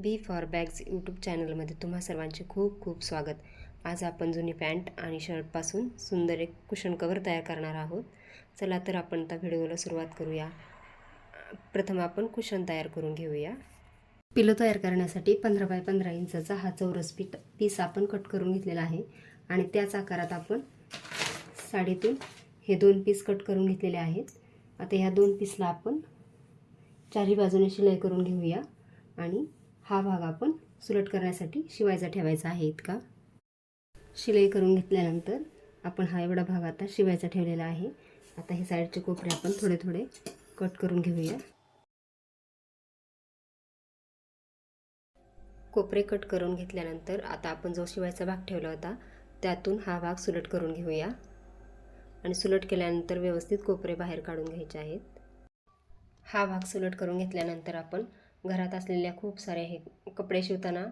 B for bags YouTube चॅनलमध्ये तुम्हा सर्वांचे खूप खूप स्वागत. आज आपण जुनी पॅन्ट आणि शर्टपासून सुंदर एक कुशन कवर तयार करणार आहोत. चला तर आपण आता व्हिडिओला सुरुवात करूया. प्रथम आपण कुशन तयार करून घेऊया. पिलो तयार करण्यासाठी पंधरा बाय पंधरा इंचाचा हा चौरस पीठ पीस आपण कट करून घेतलेला आहे. आणि त्याच आकारात आपण साडीतून हे दोन पीस कट करून घेतलेले आहेत. आता ह्या दोन पीसला आपण चारही बाजूने शिलाई करून घेऊया. आणि हा भाग आपण सुलट करण्यासाठी शिवायचा ठेवायचा आहे इतका. शिलाई करून घेतल्यानंतर आपण हा एवढा भाग आता शिवायचा ठेवलेला आहे. आता हे साईडचे कोपरे आपण थोडे थोडे कट करून घेऊया. कोपरे कट करून घेतल्यानंतर आता आपण जो शिवायचा भाग ठेवला होता त्यातून हा भाग सुलट करून घेऊया. आणि सुलट केल्यानंतर व्यवस्थित कोपरे बाहेर काढून घ्यायचे आहेत. हा भाग सुलट करून घेतल्यानंतर आपण घरात असलेल्या खूप सारे हे कपडे शिवताना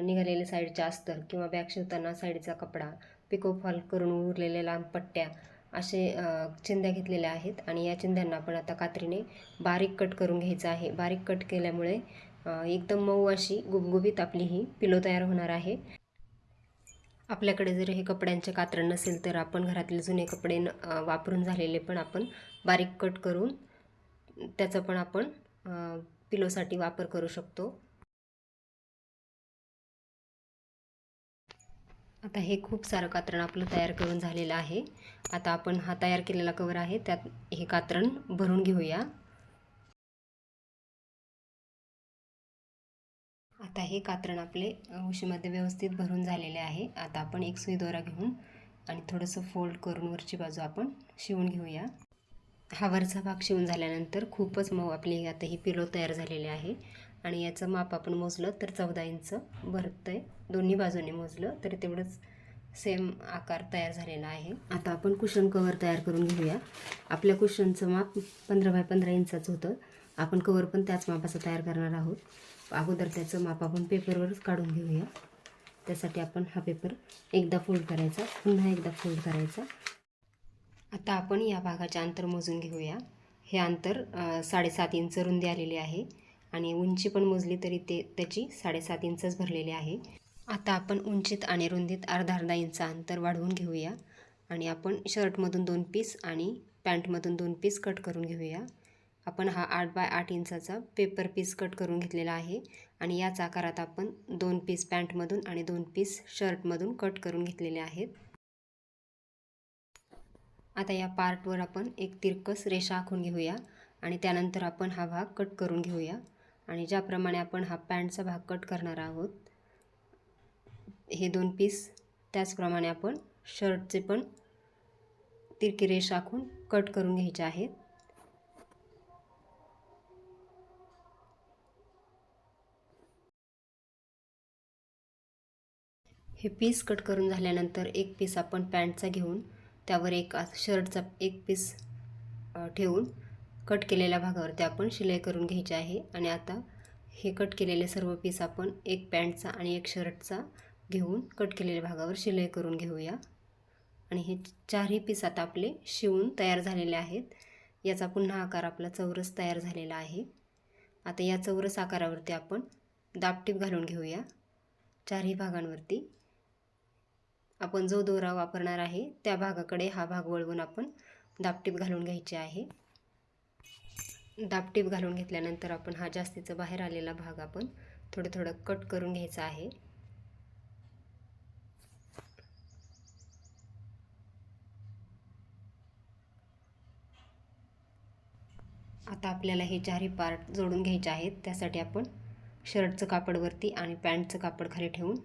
निघालेले साईडचे अस्तर किंवा बॅग शिवताना साईडचा कपडा पिको फॉल करून उरलेल्या लांब पट्ट्या असे चिंध्या घेतलेल्या आहेत आणि या चिंध्यांना आपण आता कात्रीने बारीक कट करून घ्यायचं आहे. बारीक कट केल्यामुळे एकदम मऊ अशी गुबगुबीत आपली ही पिलो तयार होणार आहे. आपल्याकडे जर हे कपड्यांचे कात्रण नसेल तर आपण घरातले जुने कपडे न वापरून झालेले पण आपण बारीक कट करून त्याचं पण आपण पिलोसाठी वापर करू शकतो. आता हे खूप सारं कात्रण आपलं तयार करून झालेलं आहे. आता आपण हा तयार केलेला कवर आहे त्यात हे कात्रण भरून घेऊया. आता हे कात्रण आपले उशीमध्ये व्यवस्थित भरून झालेले आहे. आता आपण एक सुई दोरा घेऊन आणि थोडंसं फोल्ड करून वरची बाजू आपण शिवून घेऊया. हा वरचा भाग शिवून झाल्यानंतर खूपच मऊ आपली आता ही पिलो तयार झालेली आहे. आणि याचं माप आपण मोजलं तर चौदा इंच भरतं आहे दोन्ही बाजूने मोजलं तर तेवढंच सेम आकार तयार झालेला आहे. आता आपण कुशन कवर तयार करून घेऊया. आपल्या कुशनचं माप पंधरा बाय पंधरा इंचाचं होतं. आपण कवर पण त्याच मापाचं तयार करणार आहोत. अगोदर त्याचं माप आपण पेपरवरच काढून घेऊया. त्यासाठी आपण हा पेपर एकदा फोल्ड करायचा पुन्हा एकदा फोल्ड करायचा. आता आपण या भागाचे अंतर मोजून घेऊया. हे अंतर साडेसात इंच रुंदी आलेली आहे आणि उंची पण मोजली तरी ते त्याची साडेसात इंचच भरलेली आहे. आता आपण उंचीत आणि रुंदीत अर्धा अर्धा इंच अंतर वाढवून घेऊया आणि आपण शर्टमधून दोन पीस आणि पॅन्टमधून दोन पीस कट करून घेऊया. आपण हा आठ बाय आठ इंचाचा पेपर पीस कट करून घेतलेला आहे आणि याच आकारात आपण दोन पीस पॅन्टमधून आणि दोन पीस शर्टमधून कट करून घेतलेले आहेत. आता या पार्टवर आपण एक तिरकस रेषा आखून घेऊया आणि त्यानंतर आपण हा भाग कट करून घेऊया. आणि ज्याप्रमाणे आपण हा पॅन्टचा भाग कट करणार आहोत हे दोन पीस त्याचप्रमाणे आपण शर्टचे पण तिरकी रेषा आखून कट करून घ्यायचे आहेत. हे पीस कट करून झाल्यानंतर एक पीस आपण पॅन्टचा घेऊन त्यावर एक शर्टचा एक पीस ठेवून कट केलेल्या भागावरती आपण शिलाई करून घ्यायची आहे. आणि आता हे कट केलेले सर्व पीस आपण एक पॅन्टचा आणि एक शर्टचा घेऊन कट केलेल्या भागावर शिलाई करून घेऊया. आणि हे चारही पीस आता आपले शिवून तयार झालेले आहेत. याचा पुन्हा आकार आपला चौरस तयार झालेला आहे. आता या चौरस आकारावरती आपण दापटीप घालून घेऊया. चारही भागांवरती आपण जो दोरा वापरणार आहे त्या भागाकडे हा भाग वळवून आपण दापटीप घालून घ्यायचे आहे. दापटीप घालून घेतल्यानंतर आपण हा जास्तीचा बाहेर आलेला भाग आपण थोडं थोडं कट करून घ्यायचा आहे. आता आपल्याला हे चारही पार्ट जोडून घ्यायचे आहेत. त्यासाठी आपण शर्टचं कापडवरती आणि पॅन्टचं कापड खाली ठेवून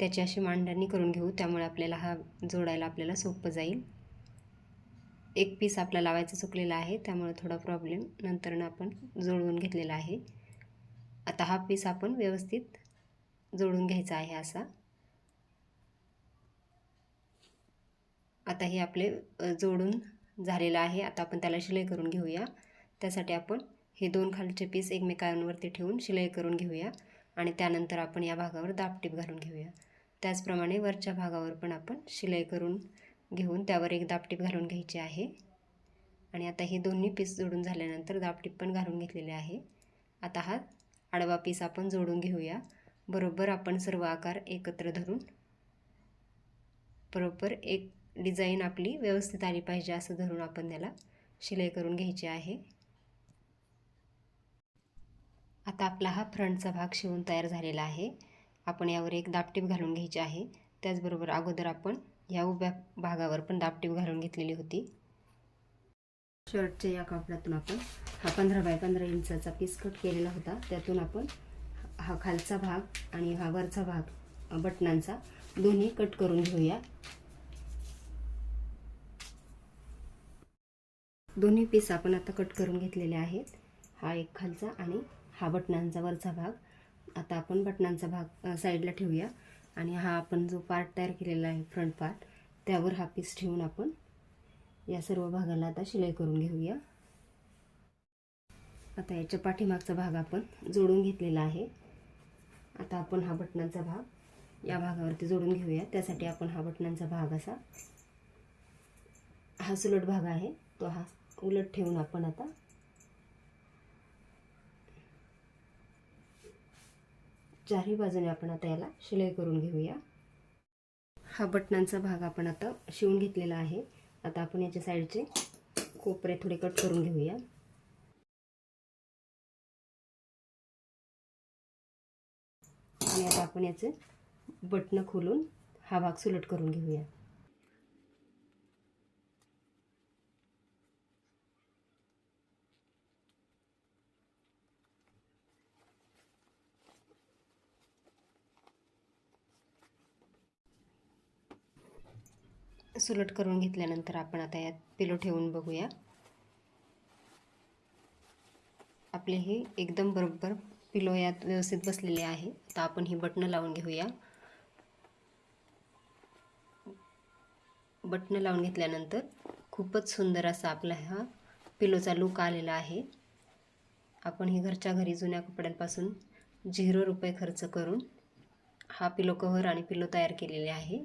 त्याची अशी मांडणी करून घेऊ. त्यामुळे आपल्याला हा जोडायला आपल्याला सोपं जाईल. एक पीस आपला लावायचा चुकलेला आहे त्यामुळे थोडा प्रॉब्लेम नंतरनं आपण जोडवून घेतलेला आहे. आता हा पीस आपण व्यवस्थित जोडून घ्यायचा आहे असा. आता हे आपले जोडून झालेलं आहे. आता आपण त्याला शिलाई करून घेऊया. त्यासाठी आपण हे दोन खालचे पीस एकमेकांवरती ठेवून शिलाई करून घेऊया. आणि त्यानंतर आपण या भागावर दापटीप घालून घेऊया. त्याचप्रमाणे वरच्या भागावर पण आपण शिलाई करून घेऊन त्यावर एक दापटीप घालून घ्यायची आहे. आणि आता हे दोन्ही पीस जोडून झाल्यानंतर दापटीप पण घालून घेतलेले आहे. आता हा आडवा पीस आपण जोडून घेऊया. बरोबर आपण सर्व आकार एकत्र धरून. बरोबर एक डिझाईन आपली व्यवस्थित आली पाहिजे असं धरून आपण त्याला शिलाई करून घ्यायची आहे. आता आपला हा फ्रंटचा भाग शिवून तयार झालेला आहे. आपण यावर एक दापटीप घालून घ्यायची आहे. त्याचबरोबर अगोदर आपण या उभ्या भागावर पण दापटीप घालून घेतलेली होती. शर्टच्या या कापडातून आपण हा पंधरा बाय पंधरा इंचाचा पीस कट केलेला होता. त्यातून आपण हा खालचा भाग आणि हा वरचा भाग बटनांचा दोन्ही कट करून घेऊया. दोन्ही पीस आपण आता कट करून घेतलेले आहेत. हा एक खालचा आणि हा बटनांचा वरचा भाग. आता आपण बटनांचा भाग साईडला ठेवूया. आणि हा आपण जो पार्ट तयार केलेला आहे फ्रंट पार्ट त्यावर हा पीस ठेवून आपण या सर्व भागाला आता शिलाई करून घेऊया. आता याच्या पाठीमागचा भाग आपण जोडून घेतलेला आहे. आता आपण हा बटनांचा भाग या भागावरती जोडून घेऊया. त्यासाठी आपण हा बटनांचा भाग असा हा सुलट भाग आहे. तो हा उलट ठेवून आपण आता चारही बाजूने आपण आता याला शिलाई करून घेऊया. हा बटनांचा भाग आपण आता शिवून घेतलेला आहे. आता आपण याच्या साईडचे कोपरे थोडे कट करून घेऊया. आणि आता आपण याचे बटणं खोलून हा भाग सुलट करून घेऊया. सुलट करून घेतल्यानंतर आपण आता यात पिलो ठेवून बघूया. आपले हे एकदम बरोबर पिलो यात व्यवस्थित बसलेले आहे. आता आपण ही बटणं लावून घेऊया. बटणं लावून घेतल्यानंतर खूपच सुंदर असा आपला हा पिलोचा लूक आलेला आहे. आपण ही घरच्या घरी जुन्या कपड्यांपासून झिरो रुपये खर्च करून हा पिलो कव्हर आणि पिलो तयार केलेले आहे.